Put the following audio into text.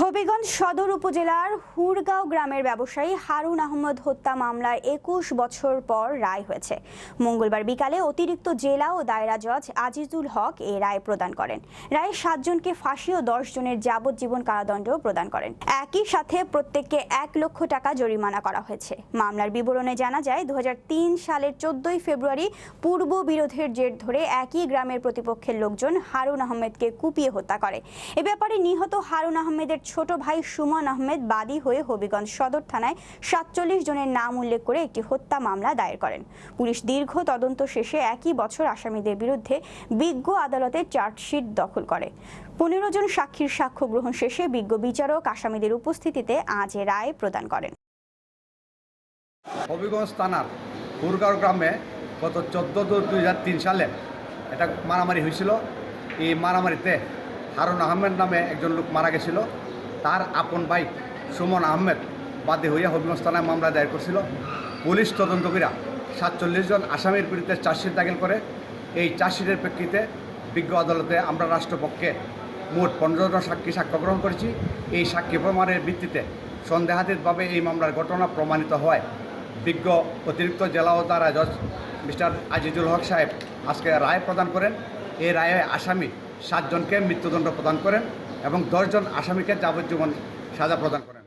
হবিগঞ্জ সদর উপজেলার হুরগাঁও গ্রামের ব্যবসায়ী হারুন আহমদ হত্যা মামলার একুশ বছর পর রায় হয়েছে। মঙ্গলবার বিকালে অতিরিক্ত জেলা ও দায়রা জজ আজিজুল হক এ রায় প্রদান করেন। রায়ে সাতজনকে ফাঁসি ও দশ জনের যাবজ্জীবন কারাদণ্ড প্রদান করেন। একই সাথে প্রত্যেককে এক লক্ষ টাকা জরিমানা করা হয়েছে। মামলার বিবরণে জানা যায় দু হাজার তিন সালের চোদ্দই ফেব্রুয়ারি পূর্ব বিরোধের জের ধরে একই গ্রামের প্রতিপক্ষের লোকজন হারুন আহমেদকে কুপিয়ে হত্যা করে। এ ব্যাপারে নিহত হারুন আহমেদের ছোট ভাই সুমন আহমেদ বাদী হয়ে হবিগঞ্জ সদর থানায় সাতচল্লিশ জনের নাম উল্লেখ করে একটি হত্যা মামলা দায়ের করেন। পুলিশ দীর্ঘ তদন্ত শেষে একই বছর আসামিদের বিরুদ্ধে বিজ্ঞ আদালতে চার্জশিট দখল করে। পনেরো জন সাক্ষীর সাক্ষ্য গ্রহণ শেষে বিজ্ঞ বিচারক আসামিদের উপস্থিতিতে আজ রায় প্রদান করেন। হবিগঞ্জ থানার পুরগাঁও গ্রামে গত চোদ্দ দুই হাজার তিন সালে এটা মারামারি হয়েছিল। এই মারামারিতে হারুন আহমেদ নামে একজন লোক মারা গেছিল। তার আপন ভাই সুমন আহমেদ বাদী হইয়া হবিগঞ্জ থানায় মামলা দায়ের করছিল। পুলিশ তদন্তকারীরা সাতচল্লিশ জন আসামির বিরুদ্ধে চার্জশিট দাখিল করে। এই চার্জশিটের প্রেক্ষিতে বিজ্ঞ আদালতে আমরা রাষ্ট্রপক্ষে মোট পনেরো জন সাক্ষী সাক্ষ্য গ্রহণ করেছি। এই সাক্ষী প্রমাণের ভিত্তিতে সন্দেহাতীতভাবে এই মামলার ঘটনা প্রমাণিত হয়। বিজ্ঞ অতিরিক্ত জেলা ও তারা জজ মিস্টার আজিজুল হক সাহেব আজকে রায় প্রদান করেন। এই রায়ে আসামি সাতজনকে মৃত্যুদণ্ড প্রদান করেন এবং দশজন আসামিকে যাবজ্জীবন সাজা প্রদান করেন।